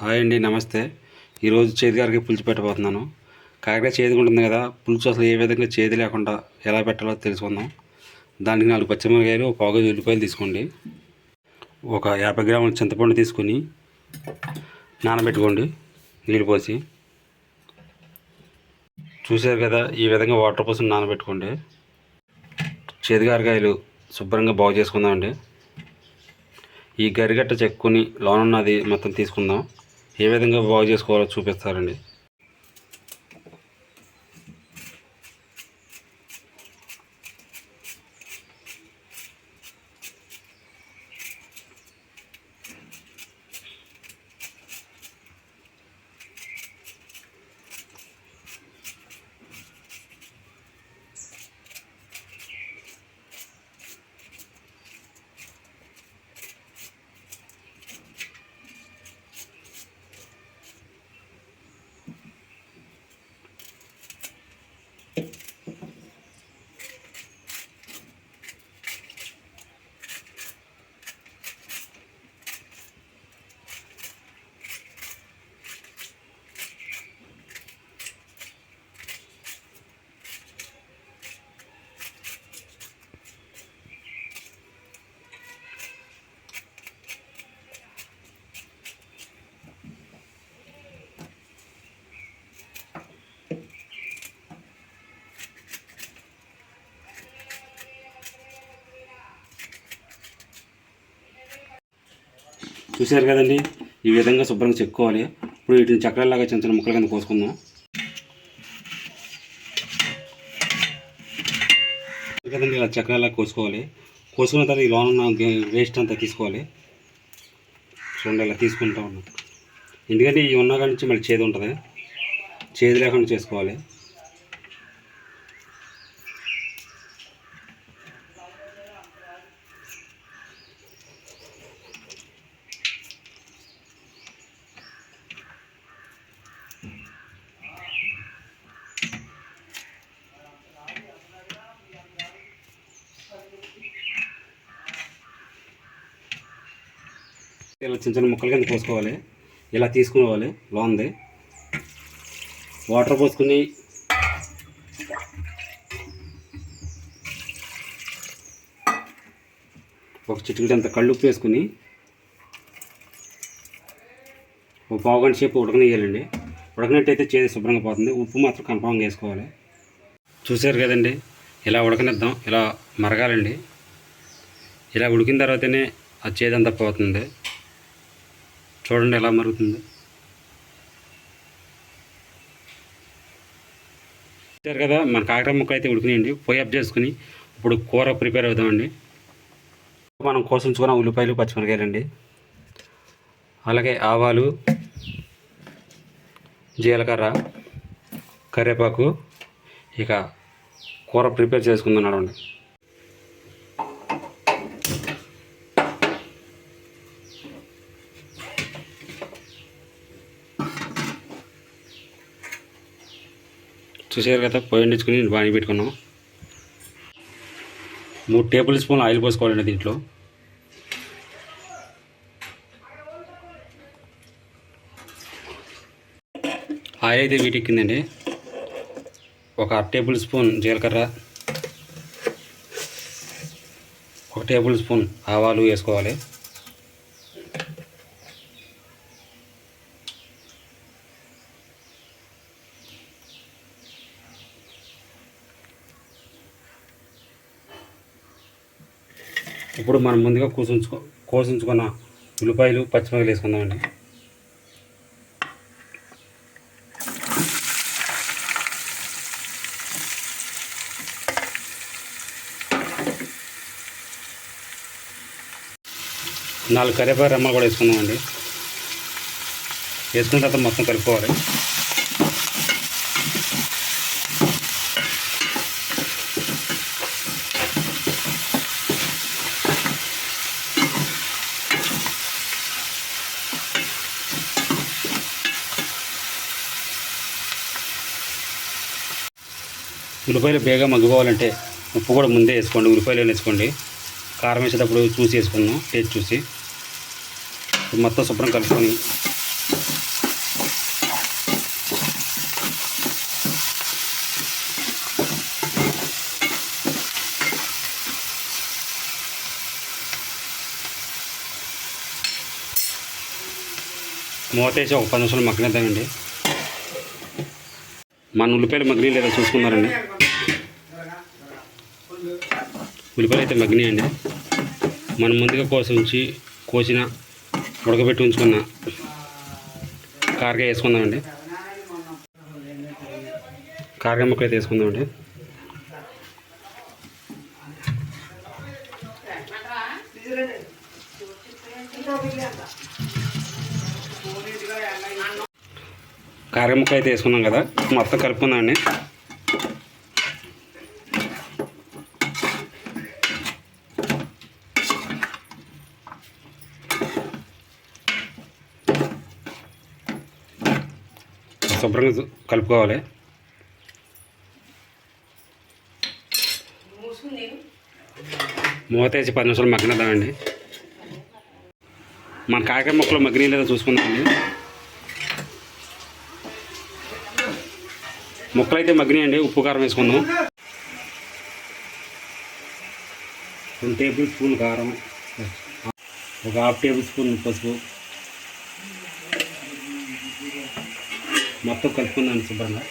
Hi అండి నమస్తే. ఈరోజు చేతి గారికి పులుసు పెట్టబోతున్నాను. కాకర చేతిగా ఉంటుంది కదా పులుసు అసలు ఏ విధంగా చేతి లేకుండా ఎలా పెట్టాలో తెలుసుకుందాం. దానికి నాలుగు పచ్చిమిరకాయలు ఒక పావు కేజీ ఉల్లిపాయలు తీసుకోండి. ఒక యాభై గ్రాముల చింతపండు తీసుకుని నానబెట్టుకోండి నీళ్ళు పోసి. చూశారు కదా ఈ విధంగా వాటర్ పోసి నానబెట్టుకోండి. చేతిగారకాయలు శుభ్రంగా బాగు చేసుకుందామండి. ఈ గరిగట్ట చెక్కుని లోన్ ఉన్నది మొత్తం తీసుకుందాం. ఏ విధంగా బాగు చేసుకోవాలో చూపిస్తారండి. చూశారు కదండి? ఈ విధంగా శుభ్రంగా చెప్పుకోవాలి ఇప్పుడు వీటిని చక్రాల్లాగా చిన్న చిన్న ముక్కల కింద కోసుకుందాం. కదండి ఇలా చక్రాల్లాగా కోసుకోవాలి. కోసుకున్న తర్వాత ఈ లోన వేస్ట్ అంతా తీసుకోవాలి. చూడండి ఇలా తీసుకుంటా ఉన్నాం. ఎందుకంటే ఈ ఉన్న నుంచి మళ్ళీ చేదు ఉంటుంది. చేదు లేకుండా చేసుకోవాలి. ఇలా చిన్న చిన్న ముక్కల కింద పోసుకోవాలి. ఇలా తీసుకోవాలి లోంది వాటర్ పోసుకుని ఒక చిటికెడు అంత కళ్ళు ఉప్పు వేసుకుని ఒక పావు గంట సేపు ఉడకనియ్యాలండి. ఉడకనట్టయితే చేతి శుభ్రంగా పోతుంది. ఉప్పు మాత్రం కన్ఫామ్గా వేసుకోవాలి. చూశారు కదండి. ఇలా ఉడకనిద్దాం. ఇలా మరగాలండి. ఇలా ఉడికిన తర్వాతనే ఆ చేదంతా పోతుంది. చూడండి ఎలా మరుగుతుంది. చూశారు కదా మన కాకర ముక్క అయితే ఉడికినాయండి. పొయ్యి అప్ చేసుకుని ఇప్పుడు కూర ప్రిపేర్ అవుదామండి. మనం కోసించుకున్న ఉల్లిపాయలు పచ్చిమిరకాయలండి అలాగే ఆవాలు జీలకర్ర కరివేపాకు ఇక కూర ప్రిపేర్ చేసుకుందన్నాడు అండి చూసారు కదా పొయ్యి వండించుకుని బాగా పెట్టుకున్నాం. మూడు టేబుల్ స్పూన్ ఆయిల్ పోసుకోవాలండి దీంట్లో. ఆయిల్ అయితే వీటెక్కిందండి ఒక అర టేబుల్ స్పూన్ జీలకర్ర ఒక టేబుల్ స్పూన్ ఆవాలు వేసుకోవాలి. ఇప్పుడు మనం ముందుగా కోసించుకో కోసించుకున్న ఉల్లిపాయలు పచ్చిమిరపకాయలు వేసుకుందామండి. నాలుగు కరివేపాకు రెమ్మలు కూడా వేసుకుందామండి. వేసుకున్న తర్వాత మొత్తం కలుపుకోవాలి. ఉల్లిపాయలు బేగా మగ్గిపోవాలంటే ఉప్పు కూడా ముందే వేసుకోండి ఉల్లిపాయలు వేసుకోండి. కారం వేసేటప్పుడు చూసి వేసుకున్నాం టేస్ట్ చూసి. మొత్తం శుభ్రం కలుపుకొని. మూత వేసి ఒక పది నిమిషాలు మగ్గనిద్దామండి. మన ఉల్లిపాయలు మగ్గిన లేదా చూసుకున్నారండి. ఉల్లిపాయలు అయితే మగ్గినాయండి. మనం ముందుగా కోసి ఉంచి కోసిన ఉడకబెట్టి ఉంచుకున్న కారకాయ వేసుకుందామండి. కారకాయ ముక్కలు అయితే వేసుకుందామండి. కారకాయ ముక్క అయితే వేసుకున్నాం కదా మొత్తం కలుపుకుందామండి. శుభ్రంగా కలుపుకోవాలి. మూత వేసి పది నిమిషాలు మగ్గనిద్దామండి. మన కాకర మొక్కలు మగ్గినాయి లేదా చూసుకుందామండి. ముక్కలు అయితే మగ్గినాయండి ఉప్పు కారం వేసుకుందాం. రెండు టేబుల్ స్పూన్ కారం. ఒక హాఫ్ టేబుల్ స్పూన్ పసుపు. మొత్తం కలుపుకున్నాను శుభ్రంగా.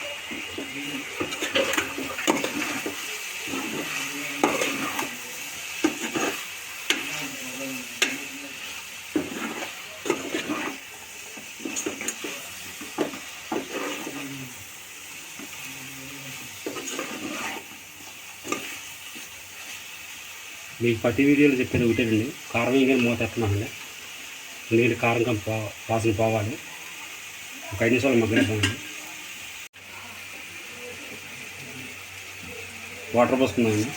మీకు ప్రతి వీడియోలో చెప్పేది ఒకటేనండి. కారం వేయగానే మూత ఎత్తున్నామండి ఎందుకంటే కారం కం వాసన పోవాలి. ఒక ఐదు నిమిషాలు మగ్గనిద్దామండి వాటర్ పోసుకుందామండి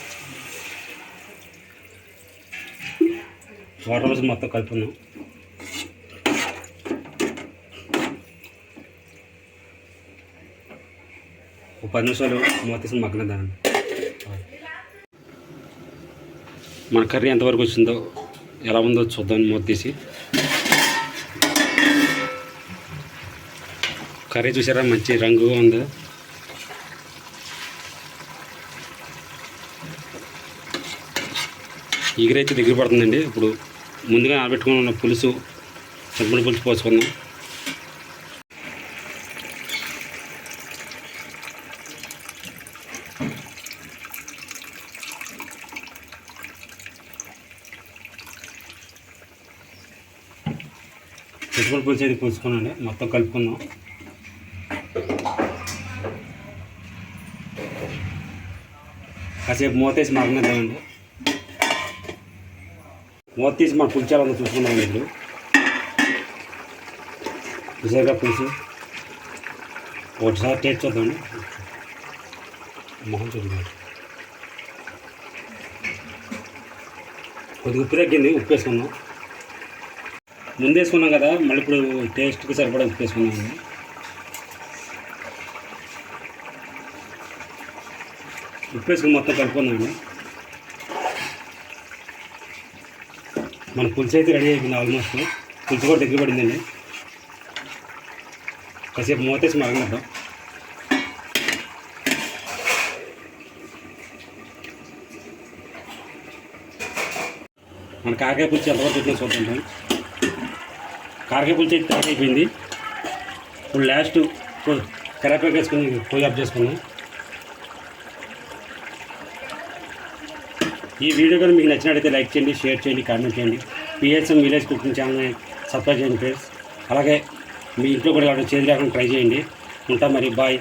వాటర్ పోసి మొత్తం కలుపుకుందాం. ఒక పది నిమిషాలు మూత తీసి మగ్గనిద్దామండి మన కర్రీ ఎంతవరకు వచ్చిందో ఎలా ఉందో చూద్దాం మూత తీసి. కర్రీ చూసారా? మంచి రంగుగా ఉంది. ఈగరైతే దగ్గర పడుతుందండి. ఇప్పుడు ముందుగా ఆరబెట్టుకుని ఉన్న పులుసు చింతపండు పులుసు పోసుకుందాం. చింతపండు పులుసు అయితే పోసుకున్నాండి మొత్తం కలుపుకుందాం. కాసేపు మూతేసి మరగనిద్దామండి మూత తీసి మా పులిచాలని ఎలా ఇప్పుడు చూసారుగా పులుసు ఒకసారి టేస్ట్ చూద్దామండి మొహం చూద్దాం కొద్దిగా ఉప్పు తగ్గింది ఉప్పు వేసుకున్నాం ముందేసుకున్నాం కదా మళ్ళీ ఇప్పుడు టేస్ట్కి సరిపడా ఉప్పు వేసుకున్నాం ఉప్పు వేసుకుని మొత్తం కలుపుకున్నాను మన పులుసు అయితే రెడీ అయిపోయింది ఆల్మోస్ట్ పులుసు కూడా దగ్గర పడిందండి. కాసేపు మూతేసి మరగనిద్దాం. మన కారకాయ పులుసు ఎంతవరకు పెట్టిన చూద్దాం కారకాయ పులుసు అయితే తయారైపోయింది. అయిపోయింది ఇప్పుడు లాస్ట్ కరేపాకు వేసుకుని పొయ్యి ఆఫ్ చేసుకున్నాం ఈ వీడియో కానీ మీకు నచ్చినట్టయితే లైక్ చేయండి షేర్ చేయండి కామెంట్ చేయండి. పిఎస్ఎం విలేజ్ కుకింగ్ ఛానల్ని సబ్స్క్రైబ్ చేయండి ఫ్రెండ్స్. అలాగే మీ ఇంట్లో కూడా ఎవరైనా చేతి లేకుండా ట్రై చేయండి. ఉంటా మరి బాయ్.